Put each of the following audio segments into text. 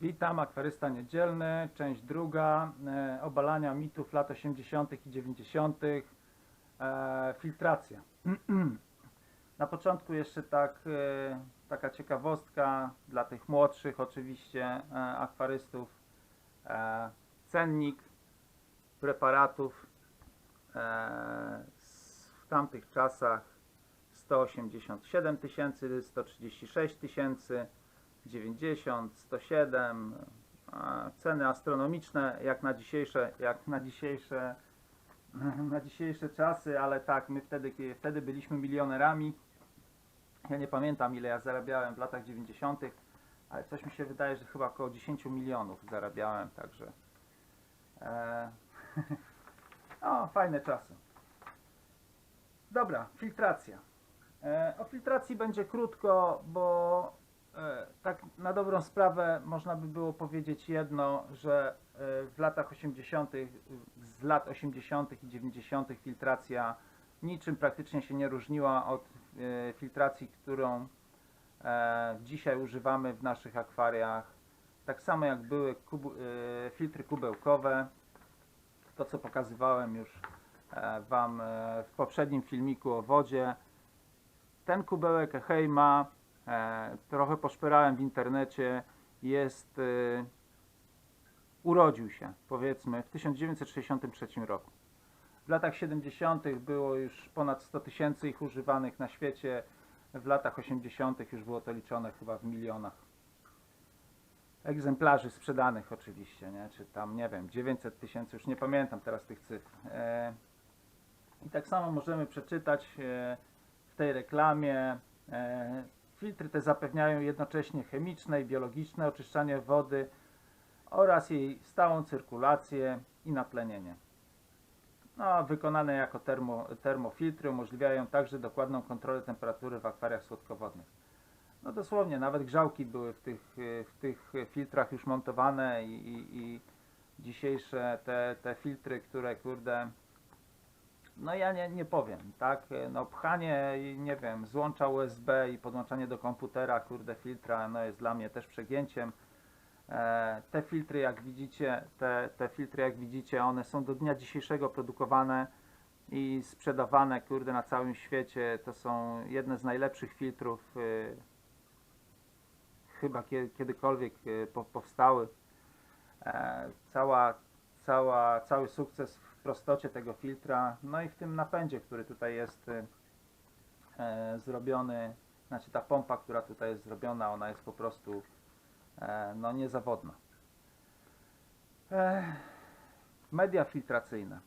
Witam, akwarysta niedzielny, część druga, e, obalania mitów lat 80. i 90. E, filtracja. Na początku jeszcze tak, e, taka ciekawostka dla tych młodszych oczywiście e, akwarystów. E, cennik preparatów e, z- w tamtych czasach 187 tysięcy, 136 tysięcy, 90, 107, a ceny astronomiczne jak na dzisiejsze, jak na dzisiejsze, na dzisiejsze czasy, ale tak, my wtedy, wtedy byliśmy milionerami. Ja nie pamiętam ile ja zarabiałem w latach 90., ale coś mi się wydaje, że chyba około 10 milionów zarabiałem, także e, o, fajne czasy. Dobra, filtracja. E, o filtracji będzie krótko, bo tak na dobrą sprawę można by było powiedzieć jedno, że e, w latach 80., z lat 80. i 90. filtracja niczym praktycznie się nie różniła od e, filtracji, którą e, dzisiaj używamy w naszych akwariach. Tak samo jak były kubu, e, filtry kubełkowe, to co pokazywałem już e, Wam e, w poprzednim filmiku o wodzie. Ten kubełek Heima, e, trochę poszperałem w internecie, jest, e, urodził się powiedzmy w 1963 roku. W latach 70. było już ponad 100 tysięcy ich używanych na świecie, w latach 80. już było to liczone chyba w milionach egzemplarzy sprzedanych oczywiście, nie? czy tam nie wiem, 900 tysięcy, już nie pamiętam teraz tych cyfr. E, I tak samo możemy przeczytać e, w tej reklamie, e, filtry te zapewniają jednocześnie chemiczne i biologiczne oczyszczanie wody oraz jej stałą cyrkulację i natlenienie. No, wykonane jako termo, termofiltry umożliwiają także dokładną kontrolę temperatury w akwariach słodkowodnych. No dosłownie, nawet grzałki były w tych, w tych filtrach już montowane i, i, i dzisiejsze te, te filtry, które kurde, no ja nie, nie powiem, tak, no pchanie, nie wiem, złącza USB i podłączanie do komputera, kurde, filtra, no jest dla mnie też przegięciem. E, te filtry, jak widzicie, te, te filtry, jak widzicie, one są do dnia dzisiejszego produkowane i sprzedawane, kurde, na całym świecie. To są jedne z najlepszych filtrów, y, chyba kie- kiedykolwiek y, po- powstały. E, cała, cała, cały sukces w prostocie tego filtra, no i w tym napędzie, który tutaj jest y, e, zrobiony, znaczy ta pompa, która tutaj jest zrobiona, ona jest po prostu e, no niezawodna. E, media filtracyjne.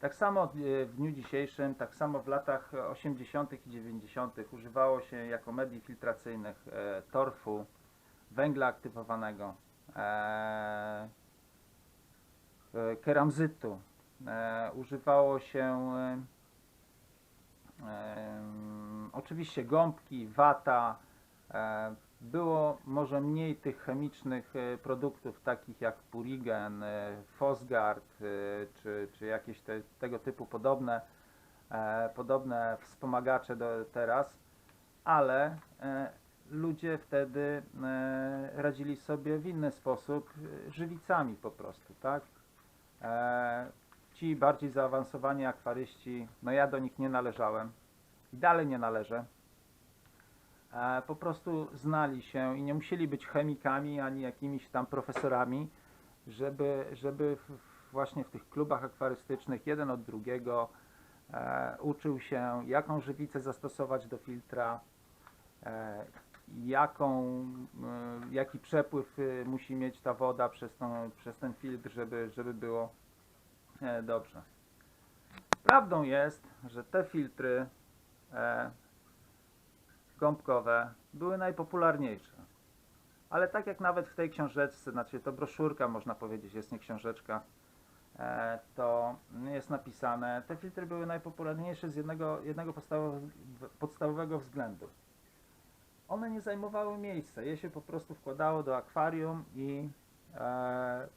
Tak samo e, w dniu dzisiejszym, tak samo w latach 80. i 90. używało się jako medii filtracyjnych e, torfu, węgla aktywowanego, e, keramzytu. E, używało się e, em, oczywiście gąbki, wata. E, było może mniej tych chemicznych e, produktów takich jak Purigen, e, Fosgard e, czy, czy jakieś te, tego typu podobne, e, podobne wspomagacze do teraz, ale e, ludzie wtedy e, radzili sobie w inny sposób, e, żywicami po prostu, tak? E, ci bardziej zaawansowani akwaryści, no ja do nich nie należałem i dalej nie należę. E, po prostu znali się i nie musieli być chemikami ani jakimiś tam profesorami, żeby, żeby właśnie w tych klubach akwarystycznych jeden od drugiego e, uczył się, jaką żywicę zastosować do filtra, jaką, e, jaki przepływ e, musi mieć ta woda przez, tą, przez ten filtr, żeby, żeby było e, dobrze. Prawdą jest, że te filtry gąbkowe były najpopularniejsze. Ale tak jak nawet w tej książeczce, znaczy to broszurka można powiedzieć, jest nie książeczka, to jest napisane, te filtry były najpopularniejsze z jednego, jednego podstawow- podstawowego względu. One nie zajmowały miejsca, je się po prostu wkładało do akwarium i e,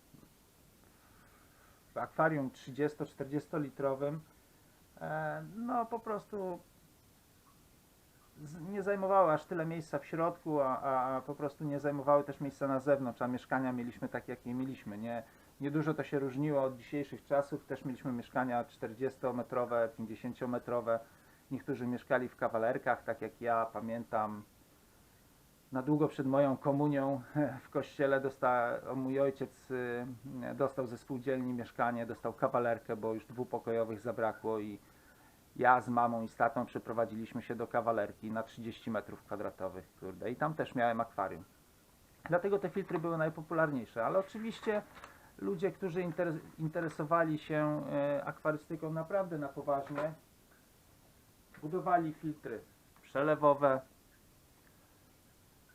w akwarium 30-40 litrowym e, no po prostu nie zajmowały aż tyle miejsca w środku, a, a, a po prostu nie zajmowały też miejsca na zewnątrz, a mieszkania mieliśmy takie, jakie mieliśmy. Nie, niedużo to się różniło od dzisiejszych czasów. Też mieliśmy mieszkania 40-metrowe, 50-metrowe. Niektórzy mieszkali w kawalerkach, tak jak ja pamiętam. Na długo przed moją komunią w kościele dostał, mój ojciec y, dostał ze spółdzielni mieszkanie, dostał kawalerkę, bo już dwupokojowych zabrakło i ja z mamą i z tatą przeprowadziliśmy się do kawalerki na 30 metrów kwadratowych, kurde, i tam też miałem akwarium. Dlatego te filtry były najpopularniejsze, ale oczywiście ludzie, którzy interes- interesowali się e, akwarystyką naprawdę na poważnie, budowali filtry przelewowe,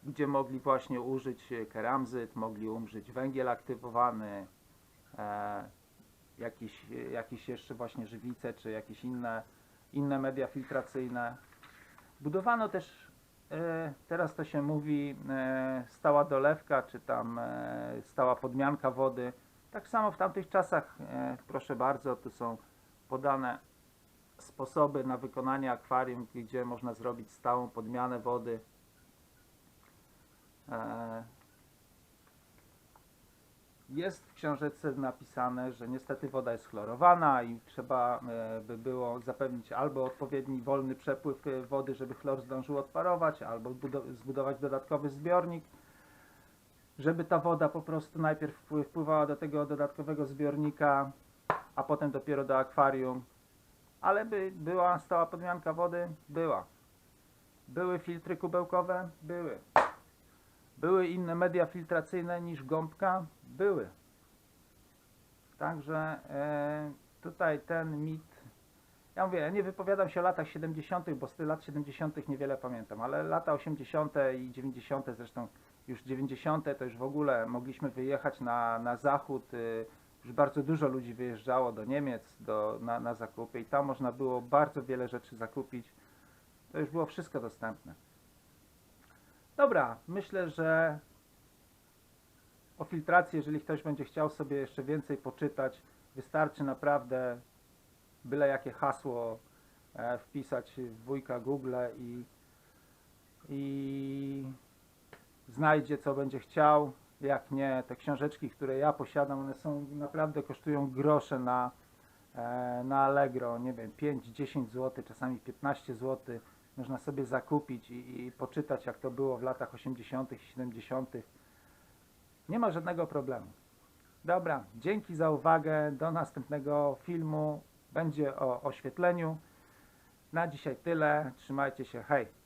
gdzie mogli właśnie użyć e, keramzyt, mogli użyć węgiel aktywowany, e, jakieś, e, jakieś jeszcze właśnie żywice, czy jakieś inne, inne media filtracyjne. Budowano też, e, teraz to się mówi, e, stała dolewka, czy tam e, stała podmianka wody. Tak samo w tamtych czasach, e, proszę bardzo, tu są podane sposoby na wykonanie akwarium, gdzie można zrobić stałą podmianę wody. E, Jest w książeczce napisane, że niestety woda jest chlorowana i trzeba e, by było zapewnić albo odpowiedni wolny przepływ e, wody, żeby chlor zdążył odparować, albo budo- zbudować dodatkowy zbiornik, żeby ta woda po prostu najpierw wpły- wpływała do tego dodatkowego zbiornika, a potem dopiero do akwarium. Ale by była stała podmianka wody? Była. Były filtry kubełkowe? Były. Były inne media filtracyjne niż gąbka? Były. Także e, tutaj ten mit. Ja mówię, ja nie wypowiadam się o latach 70., bo z tych lat 70. niewiele pamiętam, ale lata 80. i 90., zresztą już 90. to już w ogóle mogliśmy wyjechać na, na zachód. y, Już bardzo dużo ludzi wyjeżdżało do Niemiec do, na, na zakupy i tam można było bardzo wiele rzeczy zakupić. To już było wszystko dostępne. Dobra, myślę, że o filtracji, jeżeli ktoś będzie chciał sobie jeszcze więcej poczytać, wystarczy naprawdę byle jakie hasło e, wpisać w wujka Google i, i znajdzie co będzie chciał. Jak nie, te książeczki, które ja posiadam, one są naprawdę kosztują grosze na, e, na Allegro, nie wiem, 5-10 zł, czasami 15 zł. Można sobie zakupić i, i poczytać, jak to było w latach 80. i 70. Nie ma żadnego problemu. Dobra, dzięki za uwagę. Do następnego filmu. Będzie o oświetleniu. Na dzisiaj tyle. Trzymajcie się. Hej.